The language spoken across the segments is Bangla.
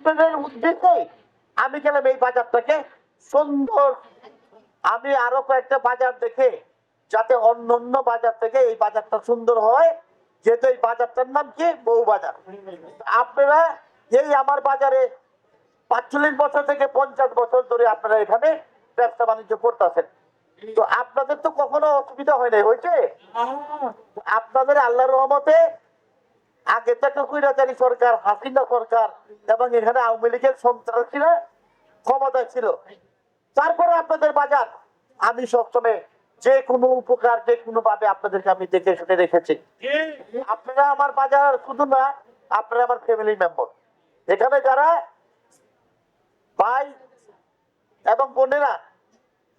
আপনাদের উদ্দেশ্যে আমি গেলাম এই বাজারটাকে সুন্দর। আমি আরও কয়েকটা বাজার দেখে, যাতে অন্য অন্য বাজার থেকে এই বাজারটা সুন্দর হয়। যেহেতু এই বাজারটার নাম কি? বউ বাজার। আপনারা এই আমার বাজারে পাঁচচল্লিশ বছর থেকে পঞ্চাশ বছর ধরে আপনারা এখানে ব্যবসা বাণিজ্য করতেছেন। তো আপনাদের তো কখনো অসুবিধা হয় নাই, হয়েছে? আপনাদের আল্লাহর রহমতে আগে থেকে কুইরাচারী সরকার, হাসিনা সরকার, এবং এখানে আওয়ামী লীগের সন্ত্রাসীরা ক্ষমতা ছিল। তারপরে আপনাদের বাজার, আমি সবসময় যে কোনো উপকার, যে কোনো ভাবে আপনাদেরকে আমি দেখে শুনে রেখেছি। আপনারা আমার বাজার শুধু না, আপনারা আমার ফ্যামিলি মেম্বার এখানে যারা ভাই এবং বোনেরা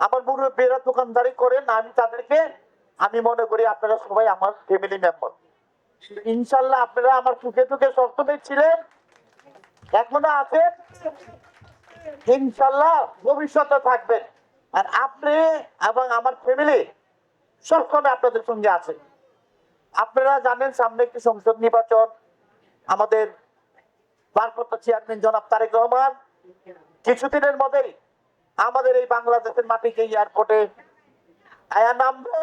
আমার মুরব্বীরা দোকানদারি করেন, আমি তাদেরকে, আমি মনে করি আপনারা সবাই আমার ফ্যামিলি মেম্বার ইনশাল্লাহ আপনারা আমার সুখে দুঃখে সবসময় ছিলেন। এখনও আছেন। ইনশাল্লাহ ভবিষ্যতে থাকবেন। আর আপনি এবং আমার ফ্যামিলি সবসময় আপনাদের সঙ্গে আছে আপনারা জানেন, সামনে একটি সংসদ নির্বাচন। আমাদের ভারপ্রাপ্ত চেয়ারম্যান জনাব তারেক রহমান কিছুদিনের মধ্যেই আমাদের এই বাংলাদেশের মাটিকে এয়ারপোর্টে আয়া নামবে।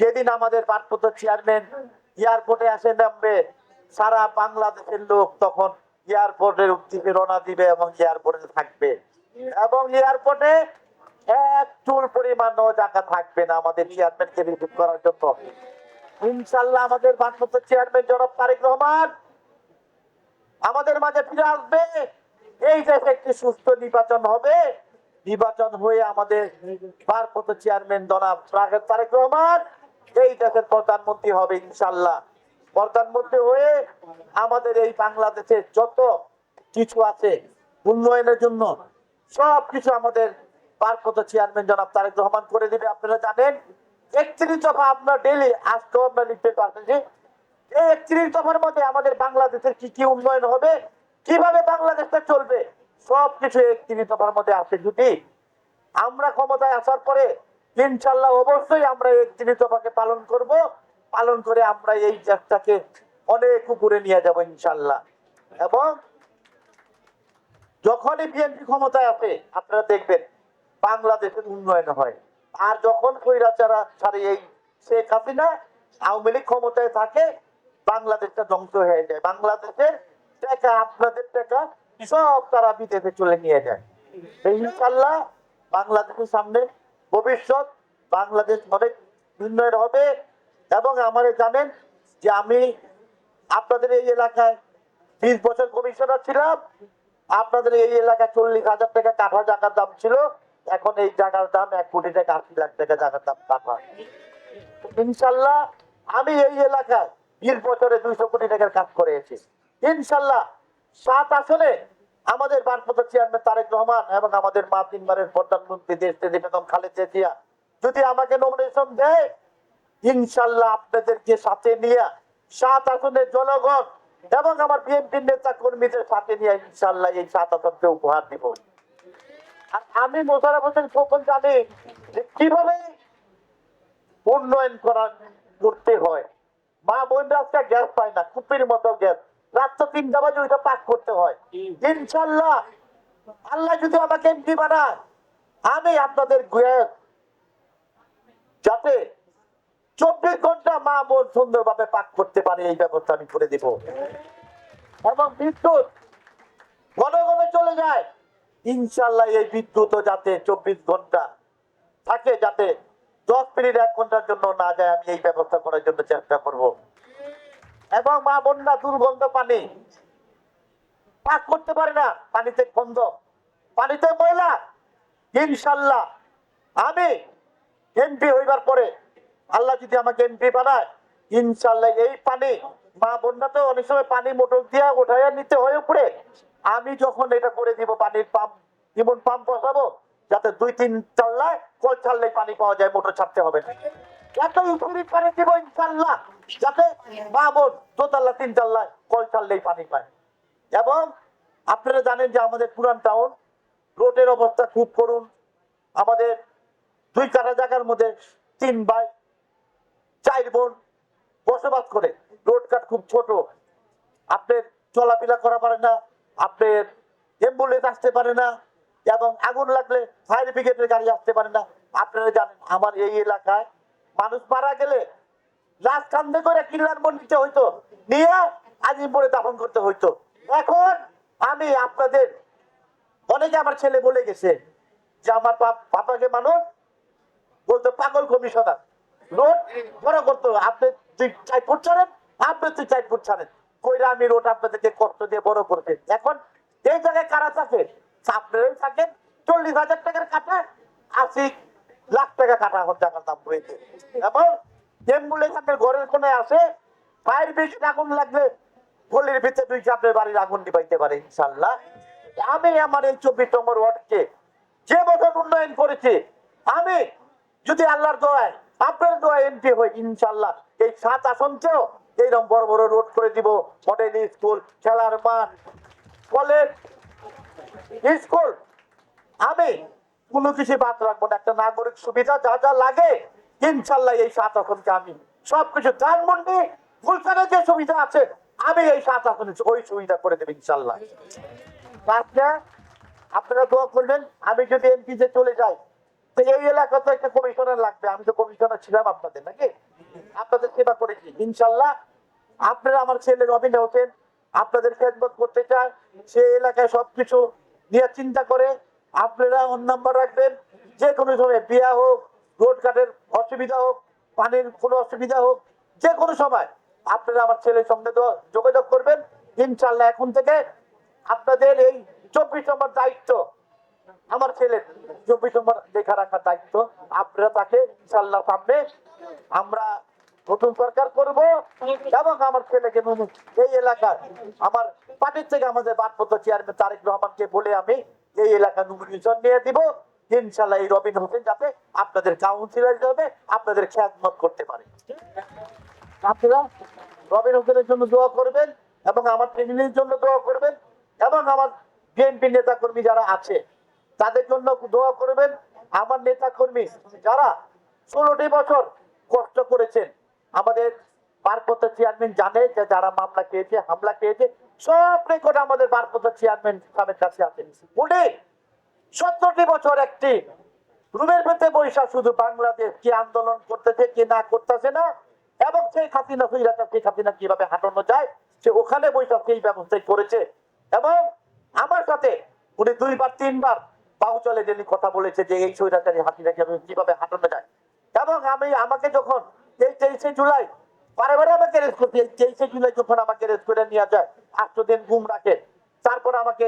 যেদিন আমাদের ভারপ্রাপ্ত চেয়ারম্যান এয়ারপোর্টে আসে নামবে। সারা বাংলাদেশের লোক তখন এয়ারপোর্টের উদ্দীপে রওনা দিবে এবং এয়ারপোর্টে থাকবে। এবং এয়ারপোর্টে এক চুল থাকবে না আমাদের চেয়ারম্যানকে রিসিভ করার জন্য। ইনশাল্লাহ আমাদের ভারপ্রাপ্ত চেয়ারম্যান জনাব তারেক রহমান আমাদের মাঝে ফিরে আসবে। এই দেশে একটি সুস্থ নির্বাচন হবে। নির্বাচন হয়ে আমাদের ভারপ্রাপ্ত চেয়ারম্যান জনাব তারেক রহমান এই দেশের প্রধানমন্ত্রী হবে ইনশাল্লাহ প্রধানমন্ত্রী হয়ে আমাদের এই বাংলাদেশের যত কিছু আছে উন্নয়নের জন্য সব কিছু আমাদের ভারপ্রাপ্ত চেয়ারম্যান জনাব তারেক রহমান করে দিবে, আপনারা জানেন। একত্রিশ দফা আপনার ডেলি আজকেও আমরা লিখতে পারতেছি। এই একত্রিশ দফার মধ্যে আমাদের বাংলাদেশের কি কি উন্নয়ন হবে, কীভাবে বাংলাদেশটা চলবে সব কিছু একত্রিশ দফার মধ্যে আছে। যদি আমরা ক্ষমতায় আসার পরে ইনশাল্লাহ অবশ্যই আমরা একত্রিশ দফাকে পালন করব। পালন করে আমরা এই দেশটাকে অনেক উপরে নিয়ে যাব ইনশাল্লাহ এবং যখনই বিএনপি ক্ষমতায় আসে, আপনারা দেখবেন বাংলাদেশের উন্নয়ন হয়। আর যখন কৈরাচারা ছাড়ে এই শেখ হাসিনা, আওয়ামী লীগ ক্ষমতায় থাকে, বাংলাদেশটা ধ্বংস হয়ে যায়। বাংলাদেশের টাকা, আপনাদের টাকা সব তারা বিদেশে চলে নিয়ে যায়। ইনশাল্লাহ বাংলাদেশের সামনে ভবিষ্যৎ, বাংলাদেশ অনেক উন্নয়ন হবে এবং আমার জানেন যে আমি আপনাদের এই এলাকায় বিশ বছর কমিশনার ছিলাম, আপনাদের এই এলাকায় চল্লিশ হাজার টাকা কাঠা জায়গার দাম ছিল, এখন এই জায়গার দাম এক কোটি টাকা, আশি লাখ টাকা জায়গার দাম কাঠা। ইনশাল্লাহ আমি এই এলাকায় বিশ বছরে দুইশো কোটি টাকার কাজ করেছি। ইনশাল্লাহ সাত আসনে আমাদের ভারপ্রাপ্ত চেয়ারম্যান তারেক রহমান এবং আমাদের মা তিনবারের প্রধানমন্ত্রী দেশ বেগম খালেদা জিয়া, যদি আমাকে নমিনেশন দেয়, ইনশাল্লাহ আপনাদেরকে সাথে নিয়ে সাত আসনের জনগণ এবং আমার বিএনপি নেতা কর্মীদের সাথে নিয়ে ইনশাল্লাহ এই সাত আসনকে উপহার দিব। আর আমি মোশারফ হোসেন খোকন জানি যে কীভাবে উন্নয়ন করা করতে হয়। মা বোনরা আজকে গ্যাস পায় না, কুপির মতো গ্যাস। রাত্র তিনটা বাজে ওইটা পাক করতে হয়। ইনশাল্লাহ আল্লাহ যদি আমাকে এমপি বানায় আমি আপনাদের যাতে চব্বিশ ঘণ্টা মা বোন সুন্দরভাবে পাক করতে পারে এই ব্যবস্থা আমি করে দিব। এবং বিদ্যুৎ ঘন ঘন চলে যায়। ইনশাল্লাহ এই বিদ্যুৎ যাতে চব্বিশ ঘণ্টা থাকে যাতে দশ মিনিট এক ঘণ্টার জন্য না যায় আমি এই ব্যবস্থা করার জন্য চেষ্টা করব। এবং মা বন্যা দুর্গন্ধ পানি। পাক করতে পারে না, পানিতে গন্ধ। পানিতে ময়লা? ইনশাল্লাহ। আমি এমপি হইবার পরে, আল্লাহ যদি আমাকে এমপি বানায়, ইনশাল্লাহ এই পানি, মা বন্যা তো অনেক সময় পানি মোটর দিয়ে উঠাইয়া নিতে হয় উপরে। আমি যখন এটা করে দিব, পানির পাম্প এমন পাম্প বসাবো, যাতে দুই তিন চাল্লায় কল ছাড়লেই পানি পাওয়া যায়, মোটর ছাড়তে হবে না। এত উপরে পানি দিব ইনশাল্লাহ। যাতে মা বোন দোতলা তিন চাল্লায় কল ছাড়লেই পানি পায়। এবং আপনারা জানেন যে আমাদের পুরান টাউন, রোডের অবস্থা খুব করুন আমাদের দুই কাটা জায়গার মধ্যে তিন ভাই, চার বোন বসবাস করে। রোড কাট খুব ছোট। আপনার চলাফেরা করা পারে না, আপনার অ্যাম্বুলেন্স আসতে পারে না, এবং আগুন লাগলে ফায়ার ব্রিগেডের গাড়ি আসতে পারে না। আপনারা জানেন, আমার এই এলাকায় মানুষ মারা গেলে লাশ কান্দে করে কিলার নিতে হইতো, নিয়ে আজিমপুরে দাফন করতে হইতো। এখন আমি আপনাদের, অনেকে আমার ছেলে বলে গেছে যে আমার বাবাকে মানুষ বলতো পাগল কমিশনার রোড বড় করতো, আপনি ছাড়েন, আপনি তুই কইরা আমি রোড আপনাদেরকে কষ্ট দিয়ে বড় করতে। এখন এই জায়গায় কারা থাকে? আপনারাই থাকেন, চল্লিশ হাজার টাকার কাটা, আশি লাখ টাকা কাটা এখন টাকার দাম হয়েছে। এবং আপনার ঘরের আগুন ভিতরে দুই আপনার বাড়ির পারে ইনশাল্লাহ আমি আমার এই চব্বিশ নম্বর ওয়ার্ডকে যে উন্নয়ন করেছি, আমি যদি আল্লাহর আপনার এমপি হই ইনশাল্লাহ এই সাত আসনকেও এইরকম বড় বড় রোড করে দিব, মডেল স্কুল, খেলার মাঠ কলেজ, স্কুল। আমি কোনো কিছু বাদ রাখব না, একটা নাগরিক সুবিধা যা যা লাগে ইনশাল্লাহ এই সাত আসনকে আমি সবকিছু ধানমন্ডি, গুলশানের যে সুবিধা আছে, আমি এই সাত আসনে ওই সুবিধা করে দেবো ইনশাল্লাহ। আপনারা দোয়া করবেন, আমি যদি এমপি যে চলে যাই এই এলাকা তো একটা কমিশনার লাগবে। আমি তো কমিশনার ছিলাম আপনাদের, নাকি? আপনাদের সেবা করেছি, ইনশাল্লাহ। আপনারা আমার ছেলে রবিন হোসেন, আপনাদের খেদমত করতে চায়, সে এলাকায় সবকিছু নিয়ে চিন্তা করে, আপনারা অন নাম্বার রাখবেন যে কোনো সময় বিয়া হোক রোড কাটের অসুবিধা হোক, পানির কোনো অসুবিধা হোক, যে কোনো সময় আপনারা আমার ছেলের সঙ্গে যোগাযোগ করবেন। ইনশাল্লাহ এখন থেকে আপনাদের এই চব্বিশ নম্বর দায়িত্ব, আমার ছেলে চব্বিশ নম্বর দেখা রাখার দায়িত্ব, আপনারা তাকে ইনশাল্লাহ সামনে আমরা নতুন সরকার করব এবং আমার ছেলেকে এই এলাকার আমার পার্টির থেকে আমাদের বারপত্র চেয়ারম্যান তারেক রহমানকে বলে আমি এই এলাকা নমিনেশন নিয়ে দিব। ইনশাল্লাহ এই রবিন হোসেন যাতে আপনাদের কাউন্সিলর হিসাবে আপনাদের খেয়াল করতে পারে। আপনারা রবিন হোসেনের জন্য দোয়া করবেন এবং আমার ফ্যামিলির জন্য দোয়া করবেন এবং আমার বিএনপি নেতা কর্মী যারা আছে, তাদের জন্য দোয়া করবেন। আমার নেতা কর্মী যারা ষোলোটি বছর কষ্ট করেছেন, আমাদের বারপত্র চেয়ারম্যান জানে যে যারা মামলা খেয়েছে, হামলা খেয়েছে, সব রেকর্ড আমাদের বারপত্র চেয়ারম্যান সাহেবের কাছে আছে। সত্তরটি বছর একটি রুমের ভেতরে বৈশা শুধু বাংলাদেশ কি আন্দোলন করতেছে কি না করতেছে না, এবং সেই খাতিনা সুইরাটা সেই খাতিনা কীভাবে হাঁটানো যায়, সে ওখানে বৈশাখ সেই ব্যবস্থাই করেছে। এবং আমার সাথে উনি দুইবার, তিনবার বাহু চলে যিনি কথা বলেছে যে এই সৈরাচারী হাতিনা কীভাবে হাঁটানো যায়। এবং আমি, আমাকে যখন এই তেইশে জুলাই বারে আমাকে রেস্ট করতে এই তেইশে জুলাই যখন আমাকে রেস্ট করে নিয়ে যায়, আটশো দিন ঘুম রাখে, তারপর আমাকে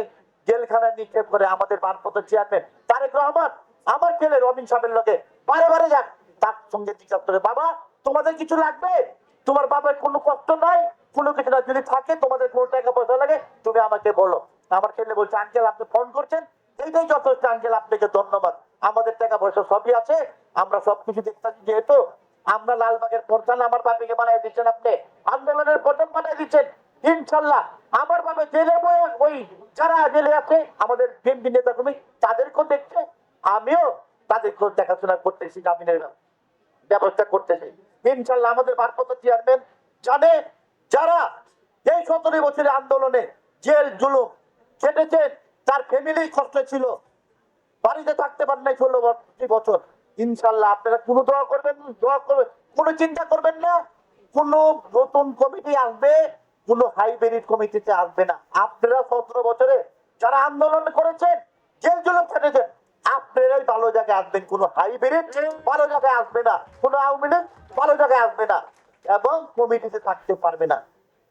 জেলখানায় নিক্ষেপ করে আমাদের বানপত্র চেয়ারম্যান তারেক রহমান, আমার ছেলে রবিন সাহেবের লোকে বারে বারে যাক তার সঙ্গে জিজ্ঞাসা করে, বাবা, তোমাদের কিছু লাগবে? তোমার বাবার কোনো কষ্ট নাই? কোনো কিছু না যদি থাকে, তোমাদের কোনো টাকা পয়সা লাগে, তুমি আমাকে বলো। আমার ছেলে বলছে, আঙ্কেল, আপনি ফোন করছেন? এইটাই যথেষ্ট, আঙ্কেল, আপনাকে ধন্যবাদ। আমাদের টাকা পয়সা সবই আছে। আমরা সবকিছু দেখতেছি যেহেতু। আমরা লালবাগের প্রধান, আমার বাপিকে বানিয়ে দিচ্ছেন আপনি। আন্দোলনের প্রধান বানিয়ে দিচ্ছেন। ইনশাল্লাহ, আমার বাবা জেলে ওই যারা জেলে আছে, আমাদের বিএনপি নেতা কর্মী তাদেরকেও দেখছে, আমিও তাদেরকেও দেখাশোনা করতেছি, জামিনের ব্যবস্থা করতেছে। ইনশাল্লাহ আমাদের ভারপ্রাপ্ত চেয়ারম্যান জানে যারা এই সতেরো বছরের আন্দোলনে জেল, জুলুম খেটেছেন তার ফ্যামিলি কষ্ট ছিল। বাড়িতে থাকতে পারেন নাই ষোলো বছর। ইনশাল্লাহ আপনারা কোনো দোয়া করবেন দোয়া করবেন, কোনো চিন্তা করবেন না। কোনো নতুন কমিটি আসবে কোনো হাইব্রিড কমিটিতে আসবে না। আপনারা সতেরো বছরে যারা আন্দোলন করেছেন, জেল জুলুম খেটেছেন, আপনারাই ভালো জায়গায় আসবেন। কোনো হাইব্রিড ভালো জায়গায় আসবে না। কোনো আওয়ামী লীগ ভালো জায়গায় আসবে না। এবং কমিটিতে থাকতে পারবে না।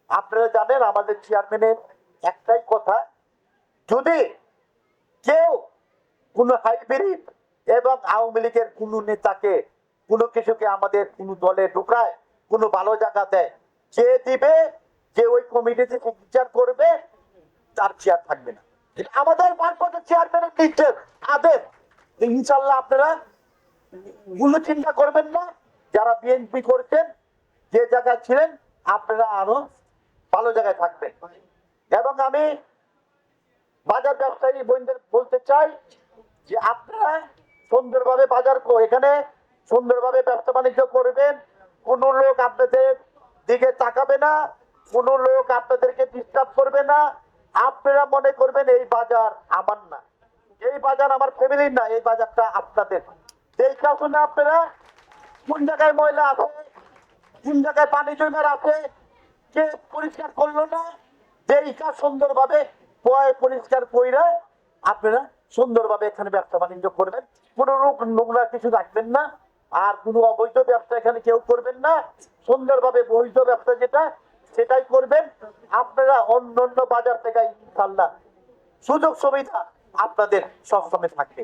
আপনারা জানেন, আমাদের চেয়ারম্যানের একটাই কথা, যদি কেউ কোন হাইব্রিড এবং আওয়ামী লীগের কোন নেতাকে, কোনো কিছুকে আমাদের কোন দলে ঢুকায় কোনো ভালো জায়গা দেয়, যে দিবে যে ওই কমিটিতে বিচার করবে, তার চেয়ার থাকবে না। আমাদের মারফত চেয়ারম্যানের নির্দেশ আদেশ। ইনশাল্লাহ আপনারা গুলো চিন্তা করবেন না, যারা বিএনপি করছেন, যে জায়গায় ছিলেন, আপনারা আরও ভালো জায়গায় থাকবেন। এবং আমি বাজার ব্যবসায়ী বোনদের বলতে চাই যে আপনারা সুন্দরভাবে বাজার এখানে সুন্দরভাবে ব্যবসা বাণিজ্য করবেন। কোন লোক আপনাদের দিকে তাকাবে না। কোন লোক আপনাদেরকে ডিস্টার্ব করবে না। আপনারা মনে করবেন এই বাজার আমার না। এই বাজার আমার ফ্যামিলির না, এই বাজারটা আপনাদের। আপনারা কোন জায়গায় ময়লা আছে, কোন জায়গায় পানি জমার আছে, কে পরিষ্কার করল না যে কাজ সুন্দরভাবে পরিষ্কার কইরা আপনারা সুন্দরভাবে এখানে ব্যবসা বাণিজ্য করবেন। কোনো রোগ নোংরা কিছু রাখবেন না। আর কোনো অবৈধ ব্যবসা এখানে কেউ করবেন না। সুন্দরভাবে বৈধ ব্যবসা যেটা সেটাই করবেন আপনারা অন্য অন্য বাজার থেকে ইনশাল্লাহ সুযোগ সুবিধা আপনাদের সবসময় থাকবে।